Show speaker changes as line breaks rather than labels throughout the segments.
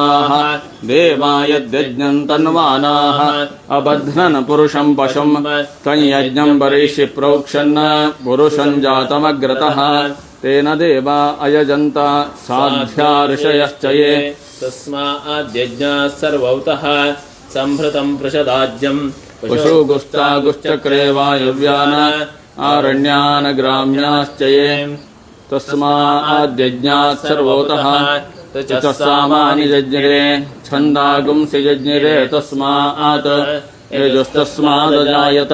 देवाय यद्यज्ञम् तन्वानाः अबध्नन् पुरुषम् पशुम् त्वम् यज्ञम् प्रोक्षन् पुरुषम् जातमग्रतः तेन देवा अयजन्त साध्या ऋषयश्च ये तस्माद्यज्ञाः सर्वौतः सम्भृतम् पृषदाज्यम् पशुगुस्तागुश्चक्रे वायुव्यान आरण्यान् ग्राम्याश्च ये तस्माद्यज्ञाः सर्वौतः तस्मानि यज्ञिरे छन्दागुंसि यज्ञिरे तस्मात् यजस्तस्मादजायत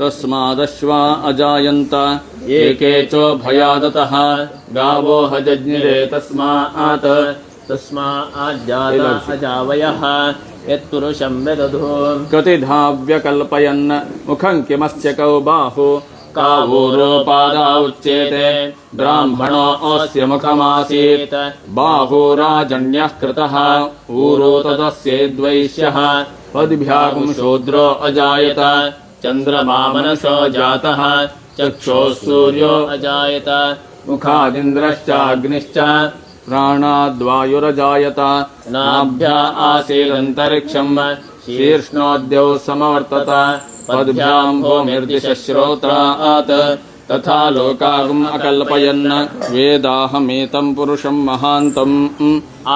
तस्मादश्वा अजायन्त एके चोभयादतः गावो हजज्ञिरे तस्मात् तस्माज्जाताजावयः यत्पुरुषम् व्यदधो कतिधाव्यकल्पयन् मुखम् किमस्य कौ बाहु का उच्येते ब्राह्मणो अस्य मुखमासीत् बाहूराजन्यः कृतः ऊरो तदस्येद्वैष्यः पद्भ्यागुं शूद्रो अजायत चन्द्रमामनसो जातः चक्षो सूर्यो अजायत मुखादिन्द्रश्चाग्निश्च प्राणाद्वायुरजायत नाभ्या आसीदन्तरिक्षम् शीर्ष्णोद्यौ समवर्तत पद्भ्याम् भूमिर्दिशश्रोत्रात् तथा लोकाहम् अकल्पयन् वेदाहमेतम् पुरुषम् महान्तम्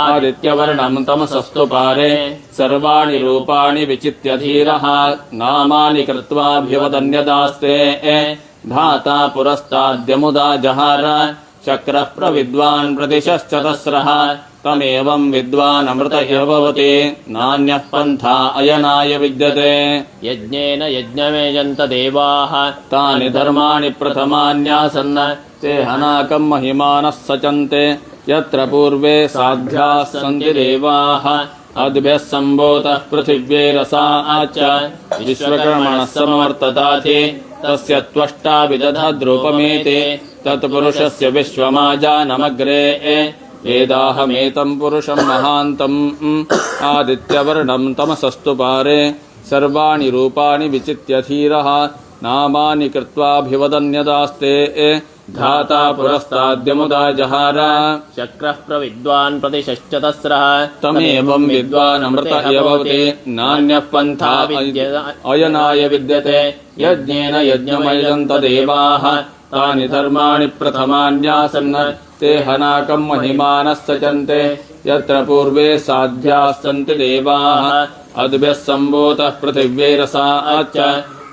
आदित्यवर्णम् तमसस्तु पारे सर्वाणि रूपाणि विचित्यधीरः नामानि कृत्वाभिवदन्यदास्ते धाता पुरस्ताद्यमुदा जहार शक्रः प्रविद्वान् प्रतिशश्चतस्रः तमेवम् विद्वानमृत एव भवति नान्यः पन्था अयनाय विद्यते यज्ञेन यज्ञमेयन्त देवाः तानि धर्माणि प्रथमान्यासन् ते हनाकम् महिमानः सचन्ते यत्र पूर्वे साध्याः सन्ति देवाः अद्भ्यः सम्भूतः पृथिव्ये रसाच विश्वकर्मणः समवर्तताथि तस्य त्वष्टा विदधद्रूपमेति तत्पुरुषस्य विश्वमाजानमग्रे वेदाहमेतं पुरुषं महान्तम् आदित्यवर्णं तमसस्तु पारे सर्वाणि रूपाणि विचित्यधीरः नामानि कृत्वाभिवदन्यदास्ते धाता पुरस्ताद्यमुदा जहार शक्रः प्रविद्वान् प्रतिशश्च तस्रः तमेवम् विद्वानमृत एवति नान्यः पन्था अयनाय विद्यते यज्ञेन यज्ञमयजन्त देवाः तानि धर्माणि प्रथमान्यासन् ते हनाकम् महिमानः सचन्ते यत्र पूर्वे साध्यास्सन्ति देवाः अद्भ्यः सम्भूतः पृथिव्यैरसाच्च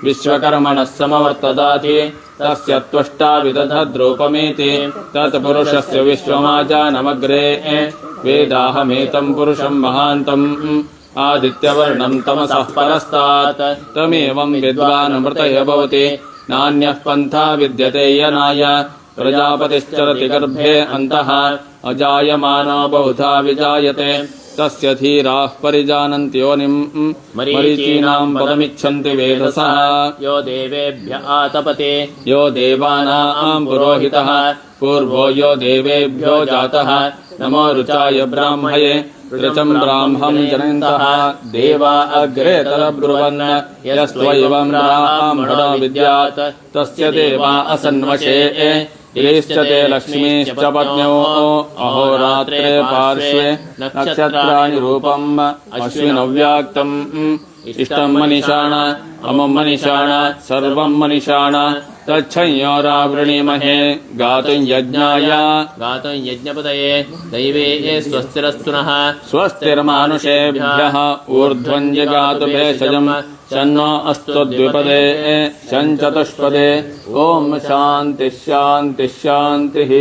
विश्वकर्मणः समवर्तदाति तस्य त्वष्टा विदधद्रूपमेति तत्पुरुषस्य विश्वमाचानमग्रे वेदाहमेतम् पुरुषम् महान्तम् आदित्यवर्णम् तमसः परस्तात् तमेवम् विद्वानमृतय भवति नान्यः पन्था विद्यते यनाय प्रजापतिश्चरति गर्भे अन्तः अजायमानो बहुधा विजायते तस्य धीराः परिजानन्त्योनिम् मरीचीनाम् पदमिच्छन्ति वेधसः यो देवेभ्य आतपते यो देवानाम् पुरोहितः पूर्वो यो देवेभ्यो जातः नमो रुचाय ब्राह्मये ऋचम् ब्राह्मम् जनन्तः देवा अग्रे तरब्रुवन् यस्त्वैवम् राम् विद्यात् तस्य देवा असन्वशे तेश्च लक्ष्मीश्च पत्न्यो अहोरात्रे पार्श्वे नक्षत्राणि रूपम् अश्विनव्याक्तम् इष्टम् मनिषाण अमम् मनिषाण सर्वम् मनिषाण तच्छञ्योरावृणीमहे गातुम् यज्ञाय गातुम् यज्ञपदये दैवे स्वस्तिरस्तु स्वस्तिर्मानुषेभ्यः ऊर्ध्वम् जगातु भेषजम् शन्नो द्विपदे शञ्चतुष्पदे ॐ शान्तिः शान्तिः शान्तिः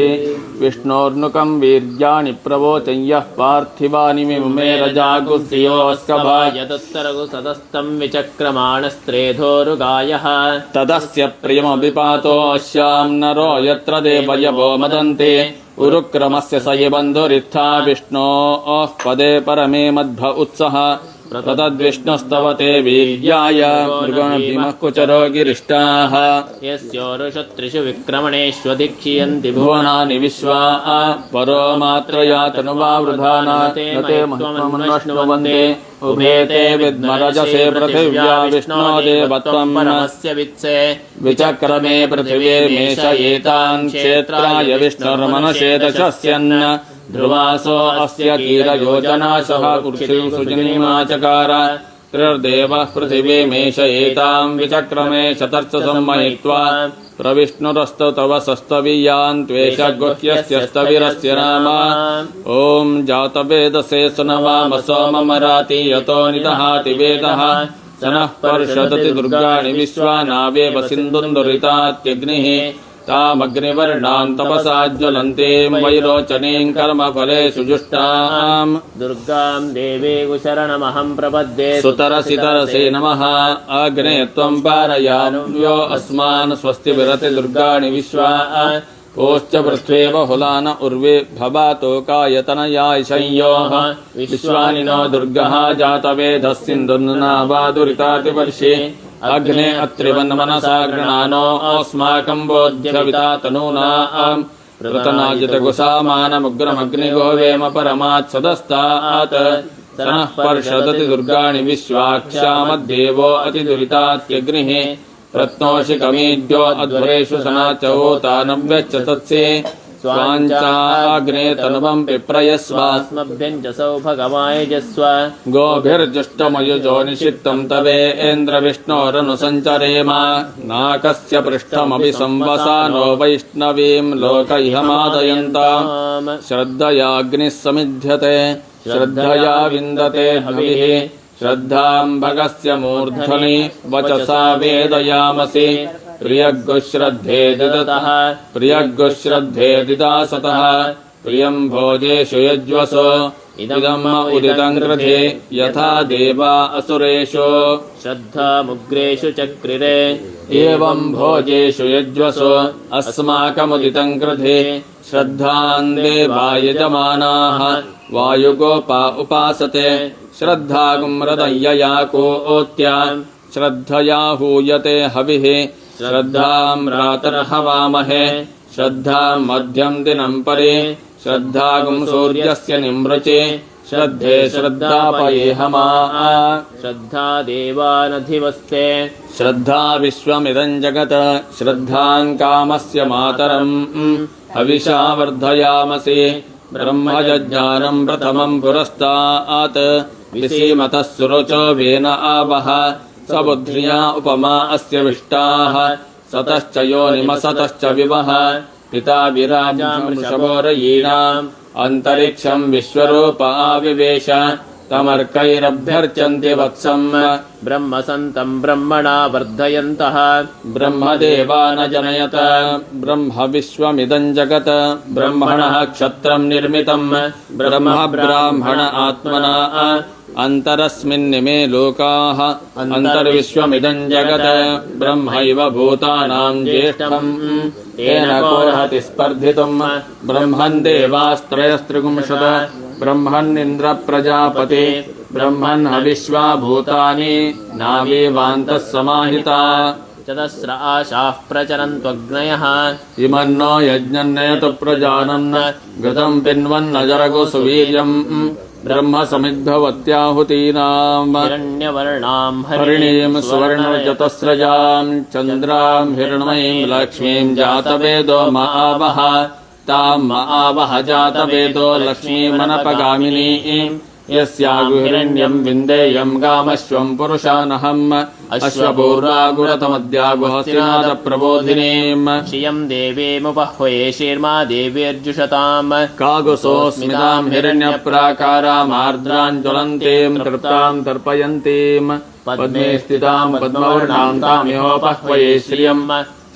विष्णोर्नुकम् वीर्याणि प्रवोचञ्यः पार्थिवानिमिरजागुस्तु सदस्तम् विचक्रमाणस्त्रेधोरुगायः तदस्य प्रियमपिपातो नरो यत्र दे पर्यवो मदन्ते उरुक्रमस्य स हि बन्धुरित्था विष्णोः पदे परमे मद्भ उत्सः प्रतद्विष्णुस्तव ते वीर्याय मृगणभीमः कुचरो गिरिष्टाः यस्योरुषत्रिषु विक्रमणेष्वधिक्षीयन्ति भुवनानि विश्वा परो मात्रया तनुवावृधाना ते महत्त्वमन्वष्णुवन्दे उभे ते विद्मरजसे पृथिव्या विष्णो देवत्वम् मनस्य वित्से विचक्रमे पृथिवे मेष एतान् क्षेत्राय विष्णुर्मनशेदशस्यन्न ध्रुवासो अस्य कीरयोजना सह कुक्षिम् सृजनीमाचकार त्रिर्देवः पृथिवीमेष एताम् विचक्रमे शतर्षसम्मयित्वा प्रविष्णुरस्तु तव सस्तवीयान् त्वेष गुह्यस्यस्तविरस्य नाम ॐ जातवेदसे सुनवाम सोममराति यतो निदहाति वेदः सनः पर्षदति दुर्गाणि विश्वानावेव सिन्धुन्दुरितात्यग्निः तामग्निवर्णाम् तपसा ज्वलन्ते वैरोचनीम् कर्मफले सुजुष्टाम् दुर्गाम् देवेगु शरणमहम् प्रपद्ये सुतरसि तरसि नमः अग्ने त्वम् पारयान्व्यो अस्मान् स्वस्ति विरति दुर्गाणि विश्वा ओश्च पृथ्वेव हुलान उर्वे भवातो कायतनयाय संयोः विश्वानि नो दुर्गः जातवेधस्सिन्धुर्नावादुरितातिवर्षे अग्ने अत्रिवन्मनसा अस्माकम् बोध्यविता तनूना आम् रतनाजितगुसामानमुग्रमग्निगोवेम परमात् सदस्तात् पर्षदति दुर्गाणि विश्वाक्षामद्देवो अतिदुरितात्यग्निः रत्नोऽषि कमीढ्यो अध्वरेषु सनाचवोता न तत्से स्वाञ्चाग्ने तनुवम् पिप्रयस्वास्मभ्यञ्जसौ भगवायजस्व गोभिर्जुष्टमयुजो निषिक्तम् तवेन्द्रविष्णोरनुसञ्चरेम नाकस्य पृष्ठमपि संवसानो वैष्णवीम् लोक इह मादयन्त श्रद्धयाग्निः समिध्यते श्रद्धया विन्दते हविः श्रद्धाम् भगस्य मूर्धनि वचसा वेदयामसि प्रियगुः दिदतः ददतः दिदासतः प्रियम् भोजेषु यज्वसो इदगम् उदितम् कृधे यथा देवा असुरेषु श्रद्धामुग्रेषु चक्रिरे एवम् भोजेषु यज्वसो अस्माकमुदितम् कृधे श्रद्धान् यजमानाः वायुगोपा उपासते श्रद्धाकुम्रदय्ययाको ओत्या श्रद्धया हूयते हविः श्रद्धाम् रातर्हवामहे श्रद्धाम् मध्यम् दिनम् परे श्रद्धागुम् सूर्यस्य निमृचे श्रद्धे श्रद्धापयेहमा श्रद्धा देवानधिवस्ते श्रद्धा विश्वमिदम् जगत श्रद्धाम् कामस्य मातरम् हविषा वर्धयामसि ब्रह्मयज्ञानम् प्रथमम् पुरस्तात् विसीमतः सुरचो वेन आवह स बुद्ध्या उपमा अस्य विष्टाः सतश्च निमसतश्च विवह पिता विराजाम् अन्तरिक्षम् विश्वरूपाविवेश तमर्कैरभ्यर्चन्ति वत्सम् ब्रह्म सन्तम् ब्रह्मणा वर्धयन्तः ब्रह्मदेवान जनयत ब्रह्म विश्वमिदम् जगत् ब्रह्मणः क्षत्रम् निर्मितम् ब्रह्म ब्राह्मण आत्मना अन्तरस्मिन्निमे लोकाः अन्तर्विश्वमिदं जगत् ब्रह्मैव भूतानां ज्येष्ठम् तेन कोऽर्हति स्पर्धितुम् ब्रह्मन् देवास्त्रयस्त्रिगुंशत ब्रह्मन्निन्द्रप्रजापते ब्रह्मन् हविश्वा भूतानि नावेवान्तः समाहिता चतस्र आशाः प्रचरन् त्वग्नयः इमन्नो यज्ञन्नयतु प्रजानन्न घृतम् पिन्वन्न जरगुसुवीर्यम् ब्रह्मसमिद्भवत्याहुतीनाम् हिरण्यवर्णाम् हरिणीम् सुवर्णचतस्रजाम् चन्द्राम् हिरण्मयीम् लक्ष्मीम् जातवेदो महावः ताम् महावह जातवेदो लक्ष्मीमनपगामिनीम् यस्यागुहिरण्यम् विन्देयम् गामश्वम् पुरुषानहम् अश्वपोरागुरतमद्यागुहप्रबोधिनीम् श्रियम् देवीमुपह्वये शीर्मा देवीर्जुषताम् कागुसोऽस्मिताम् हिरण्य प्राकारामार्द्राञ्ज्वलन्तीम् कृताम् तर्पयन्तीम्पह्वये श्रियम्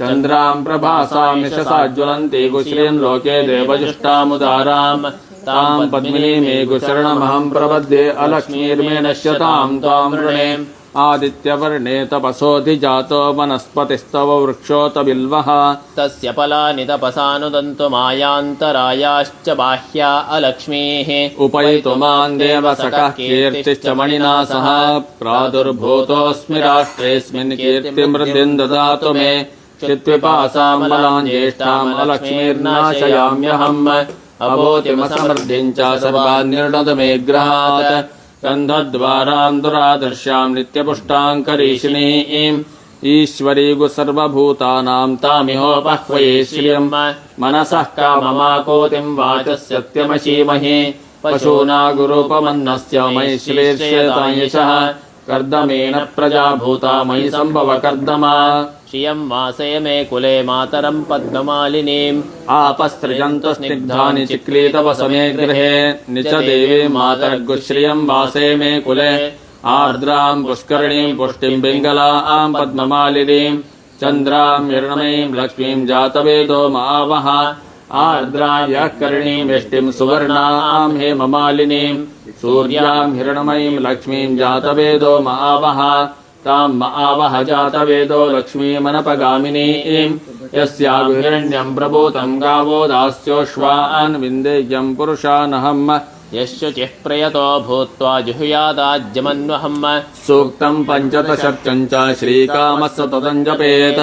चन्द्राम् प्रभासामिषसा ज्वलन्ति कुशलीम् लोके देवजुष्टामुदाराम् तां पद्मिनी मे गुशरणमहं प्रपद्ये अलक्ष्मीर्मे नश्यतां त्वां वृणे आदित्यवर्णे तपसोऽधिजातो वनस्पतिस्तव वृक्षोतबिल्वः तस्य फलानि तपसानुदन्तु मायान्तरायाश्च बाह्या अलक्ष्मीः उपयितुमान् देवसकः कीर्तिश्च मणिना सह प्रादुर्भूतोऽस्मि राष्ट्रेऽस्मिन् कीर्तिमृतिम् ददातु मे चित्विपासामलाम् ज्येष्ठामलक्ष्मीर्नाशयाम्यहम् अभोतिमसमृद्धिम् च सर्वान्निर्णतु मे ग्रहात् गन्धद्वारान्दुरादृश्याम् नित्यपुष्टाम् करीषिणीम् ईश्वरी सर्वभूतानाम् तामिहोपह्वये श्रियम् मनसः काममाकोतिम् वाचस्यत्यमशीमहि पशूना गुरुपमन्नस्य मयि श्लेष्यतायशः कर्दमेन प्रजा भूता मयि सम्भव कर्दमा श्रियं वासे मे कुले मातरं पद्ममालिनीम् आपसृजन्तु स्निग्धानि समे गृहे निच देवी मातर्गुश्रियं वासे मे कुले आर्द्रां पुष्करिणीं पुष्टिं आं पद्ममालिनीं चन्द्रां निर्णमयीं लक्ष्मीं जातवेदो मावः आर्द्रायः करणीं सुवर्णा सुवर्णां हेममालिनीं सूर्यां हिरणमयीं लक्ष्मीं जातवेदो मावः ताम् म आवह जातवेदो लक्ष्मीमनपगामिनीम् यस्यागुहिरण्यम् प्रभूतम् गावो दास्योष्वान् विन्देयम् पुरुषानहम् यस्य चिः प्रयतो भूत्वा जुहुयादाज्यमन्वहम् सूक्तम् पञ्चदशर्चम् च श्रीकामस्य ततम् जपेत्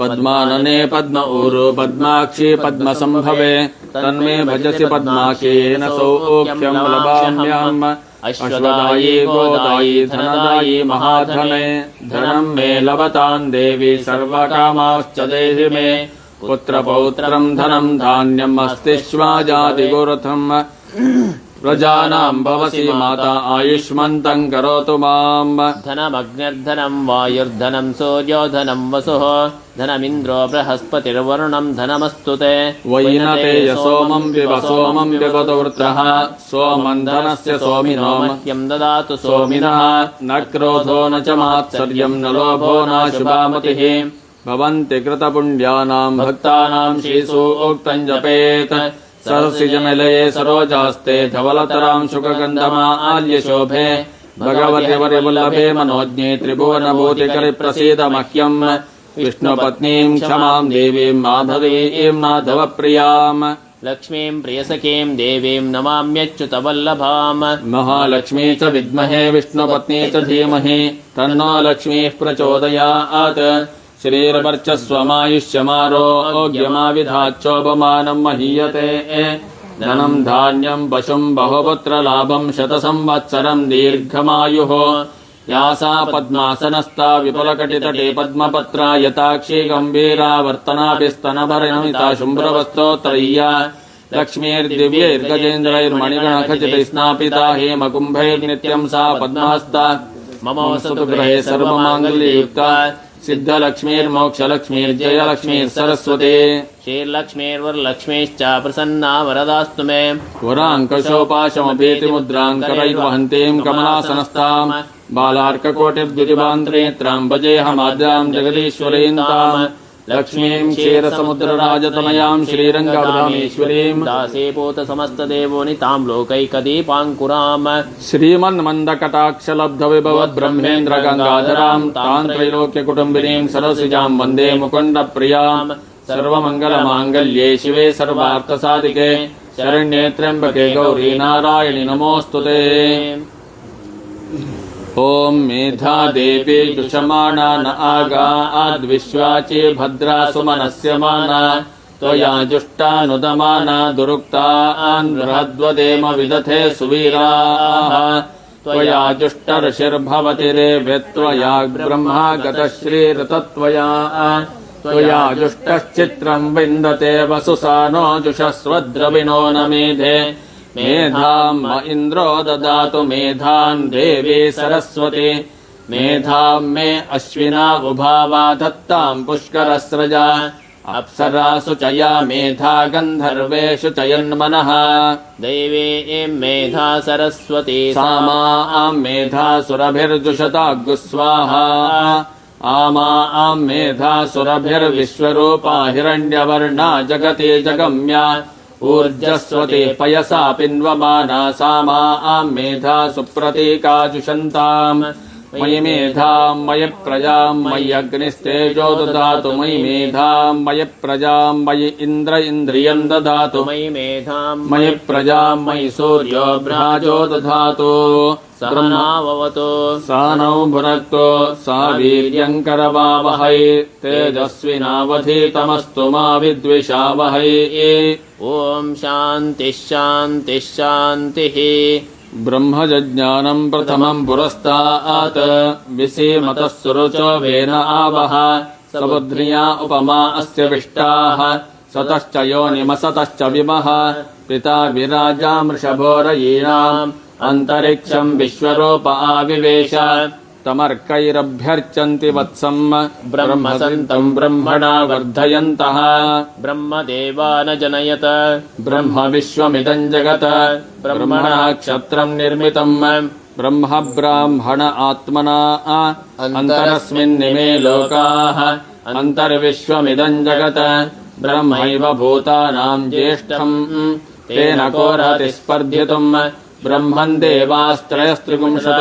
पद्मानने पद्म ऊरु पद्माक्षी पद्मसम्भवे तन्मे भजसि पद्माक्षेन सौख्यम् लभाम्यहम् अश्वदायी गोदायी धनदायी महाधने धनं मे लभतां देवी सर्वकामाश्च देहि मे पुत्रपौत्रं धनं धान्यम् अस्तिष्वाजादिगुरथम् प्रजानाम् भवसि माता आयुष्मन्तम् करोतु माम् धनमग्न्यर्धनम् वायुर्धनम् सूर्योधनम् वसुः धनमिन्द्रो बृहस्पतिर्वरुणम् धनमस्तु ते वैनते यसोमम् वृत्रः सोमम् धनस्य सोमिनोक्यम् ददातु सोमिनः न क्रोधो न च मात्सर्यम् न लोभो नाशुभामतिः भवन्ति कृतपुण्यानाम् भक्तानाम् शिशु उक्तम् जपेत् सरस्विजनिलये सरोजास्ते धवलतराम् शुकगन्धमा आल्यशोभे भगवति वर्लभे मनोज्ञे त्रिभुवनभूतिचरि प्रसीद मह्यम् विष्णुपत्नीम् क्षमाम् देवीम् माधवीम् माधवप्रियाम् लक्ष्मीम् प्रियसखीम् देवीम् नमाम्यच्युत वल्लभाम् महालक्ष्मी च विद्महे विष्णुपत्नी च धीमहि तन्नो लक्ष्मीः प्रचोदयात् श्रीर्वर्चस्वमायुष्यमारोग्यमाविधाच्चोपमानम् महीयते धनम् धान्यम् पशुम् बहुपुत्रलाभम् शतसंवत्सरम् दीर्घमायुः या सा पद्मासनस्ता विपुलकटितटे पद्मपत्रा यताक्षी गम्भीरा वर्तनापि स्तनभरणमिता शुम्भ्रवस्तोत्रय्या लक्ष्मीर्दिव्यैर्गजेन्द्रैर्मणिगणखचितैस्नापिता हेमकुम्भैर्नित्यम् सा पद्महस्ता मम वसतु गृहे सर्वमाङ्गल्ययुक्ता सरस्वती श्रीर्लक्ष्मीर्वरलक्ष्मीश्च प्रसन्ना वरदास्तु मे वराङ्कशोपाशमपेति मुद्राङ्करैर्वहन्तीम् कमलासनस्ताम् बालार्ककोटिर्द्युतिबान्त्रेत्राम् भजेऽहमाद्याम् जगदीश्वरीन्ताम् లక్ష్మీం క్షీరసముద్రరాజతనయాం శ్రీరంగరామేశ్వరీం దాసేపోత సమస్తదేవోని తాం లోకైకదీపాంకురామ శ్రీమన్మందకటాక్షలబ్ధ విభవ బ్రహ్మేంద్ర గంగాధరాం తాం త్రైలోక్య కుటుంబినీం సరసిజాం వందే ముకుండ ప్రియాం సర్వమంగళమాంగళ్యే శివే సర్వార్థసాధికే శరణ్యే త్ర్యంబకే గౌరీ నారాయణి నమోస్తుతే ॐ मेधा देवे जुषमाणा न आगा आद्विश्वाचे भद्रा सुमनस्य माना त्वया जुष्टानुदमाना दुरुक्ता आन्ध्रद्वदेम विदथे सुवीराः त्वया जुष्टर्षिर्भवति रे त्वया ब्रह्मा गतश्रीरतत्वया त्वया जुष्टश्चित्रम् विन्दते वसुसानो जुषस्वद्रविणो न मेधे मेधाम् इन्द्रो ददातु मेधाम् देवि सरस्वती मेधाम् मे उभावा दत्ताम् पुष्करस्रजा अप्सरासु चया मेधा गन्धर्वेषु चयन्मनः देवी इम् मेधा सरस्वती आमाम् मेधासुरभिर्जुषता गुस्वाहा मेधा सुरभिर्विश्वरूपा हिरण्यवर्णा जगति जगम्या ऊर्जस्वते पयसा पिन्वमाना सामा मा आम् मेधा सुप्रतीका मयि मेधां मयि प्रजां मयि ददातु मयि मेधां मयि प्रजां मयि इन्द्र इन्द्रियं ददातु मयि मेधां मयि प्रजां मयि सूर्यो ब्राजोदधातु समावतु स नौ भुनक्तो सा वीर्यङ्करवावहै तेजस्विनावधीतमस्तु मा विद्विषावहै ॐ शान्तिः ब्रह्मजज्ञानम् प्रथमम् पुरस्तात् विसीमतः सुरुचो वेन आवह सबुद्र्या उपमा अस्य विष्टाः स्वतश्च योनिमसतश्च विमः पिता विराजामृषभोरयीणाम् अन्तरिक्षम् विश्वरूप आविवेश तमर्कैरभ्यर्चन्ति वत्सम् ब्रह्मसन्तम् ब्रह्मणा वर्धयन्तः ब्रह्मदेवा न जनयत ब्रह्मविश्वमिदम् जगत ब्रह्मणा क्षत्रम् निर्मितम् ब्रह्म ब्राह्मण आत्मना अन्तरस्मिन्निमे लोकाः अन्तर्विश्वमिदम् जगत ब्रह्मैव भूतानाम् ज्येष्ठम् तेन को रहति स्पर्धितुम् ब्रह्मन् देवास्त्रयस्त्रिपुंशत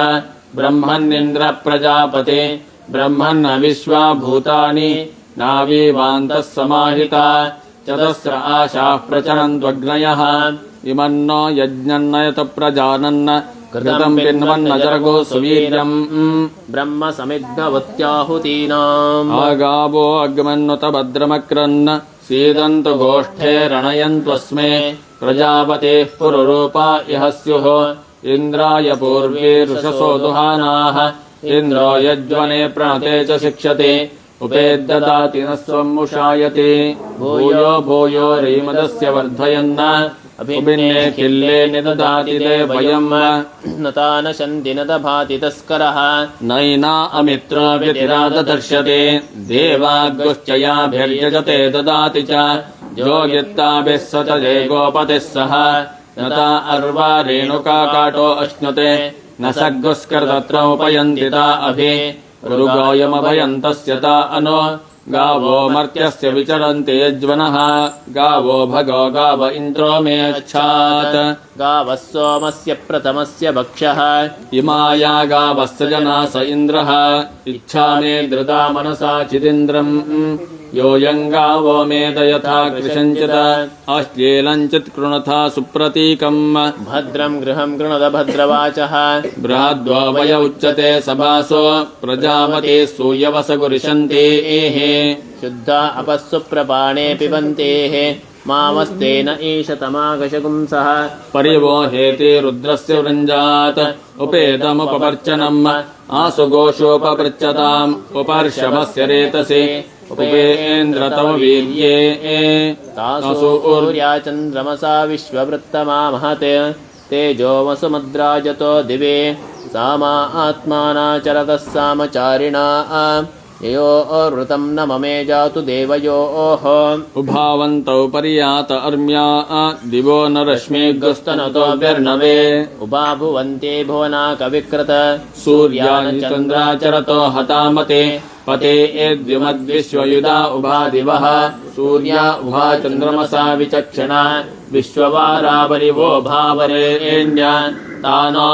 ब्रह्मन्निन्द्र प्रजापति भूतानि नावीवान्तः समाहिता चतस्र आशाः प्रचरन्त्वग्नयः इमन्नो प्रजानन्न कृतम् सुवीर्यम् ब्रह्म समिद्धवत्याहुतीनाम् आगावो भद्रमक्रन्न सीदन्तु रणयन्त्वस्मे प्रजापतेः पुररूपा इह स्युः इन्द्राय पूर्वी ऋषसो दुहानाः इन्द्रो यज्वने प्रणते च शिक्षति उपे न नः स्वम् मुषायते भूयो भूयो रीमदस्य वर्धयन् नेखिल्ले निददातिले वयम् नता न शन्ति न भातितस्करः नयिना अमित्रापि दर्श्यते देवाद्युश्चयाभिर्यजते ददाति च योगित्ताभिः स च जैगोपतिः सह न ता अर्वा रेणुका काटो अश्नुते न सग्गुस्कृतत्रोपयन्ति ता अभि रुगायमभयन्तस्य ता अनो गावो मर्त्यस्य विचरन्ति यज्वनः गावो भगो गाव इन्द्रो मे अच्छात् गावः सोमस्य प्रथमस्य भक्षः इमाया गावस्य जना स इन्द्रः इच्छामे धृता मनसा चिदिन्द्रम् मेद यथा कृषञ्चित अश्लीलञ्चित् कृणथा सुप्रतीकम् भद्रम् गृहम् कृणद भद्रवाचः बृहद्वावय उच्यते सभासो प्रजापते सूयवस एः शुद्धा अपः सुप्रपाणे पिबन्तेः मामस्तेन ईशतमाकशगुंसः परिवो हेति रुद्रस्य वृञ्जात् उपेतमुपवर्चनम् आसुगोषोपपृच्छताम् गोषोपकृच्छताम् उपर्षभस्य रेतसे उपेन्द्रतमवीर्ये तासु ऊर्या चन्द्रमसा तेजो वसुमद्राजतो दिवे सामा आत्मानाचरतः सामचारिणा यो ऋतं न ममे जातु देवयोः उभावन्तौ पर्यात अर्म्या दिवो न रश्मिग्रस्तनतो व्यर्णवे उपाभुवन्ते भुवना कविकृत सूर्या चन्द्राचरतो हतामते पते एद्युमद्विश्वयुधा उभा दिवः सूर्या उभा चन्द्रमसा विचक्षणा विश्ववारावरिवो भावरेण्य తానో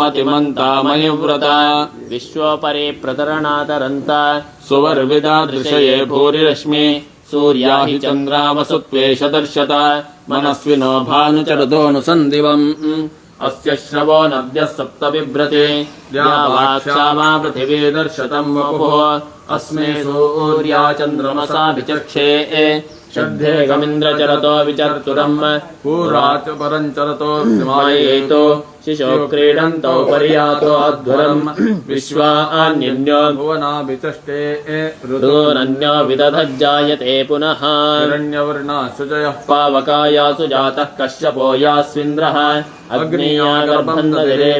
మతిమంతామయువ్రత విశ్వోపరి ప్రతరణాతరంత సువర్విదా దృశయే భూరిరశ్మి సూర్యా హి చంద్రావసుత్వేషదర్శత మనస్వినో భానుచరుదోనుసందివం अस्य श्रवो नद्यः सप्त बिभ्रते द्यावाक्षामा पृथिवी दर्शतम् वपुः चन्द्रमसा विचक्षे शब्दे गमिन्द्रचरतो विचर्तुरम् पूराच परम् चरतो विमायेतो शिशो क्रीडन्तौ पर्यातो अध्वरम् विश्वा अन्यष्टे रुदो रन्या पुनः जयः सुजयः पावकाया सुजातः कश्यपो यास्विन्द्रः अग्न्यागर्भन्तरे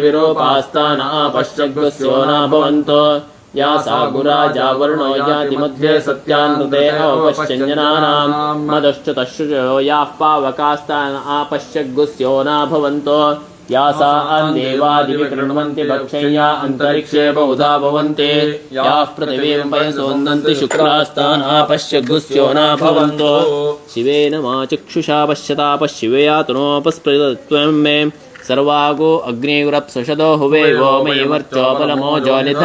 न भवन्तो या सा गुराजा वर्णो याति मध्ये सत्यान्नृतेऽवपश्यञ्जनानां मदश्च्युतश्रुचयो याः पावकास्तान् आपश्यग्गुस्यो न भवन्तो या सा अन्देवादिविकृण्वन्ति भक्षय्या अन्तरिक्षे बहुधा भवन्ति याः पृथिवीं पयसोन्नन्ति शुक्रास्तानापश्यग्गुस्यो न भवन्तो शिवेन मा चक्षुषा पश्यतापः शिवया तुनोपस्पृतत्वं मे सर्वागो अग्नियुरप्सुषदो हुवे वो मयि वर्चोपलमो ज्वलिथ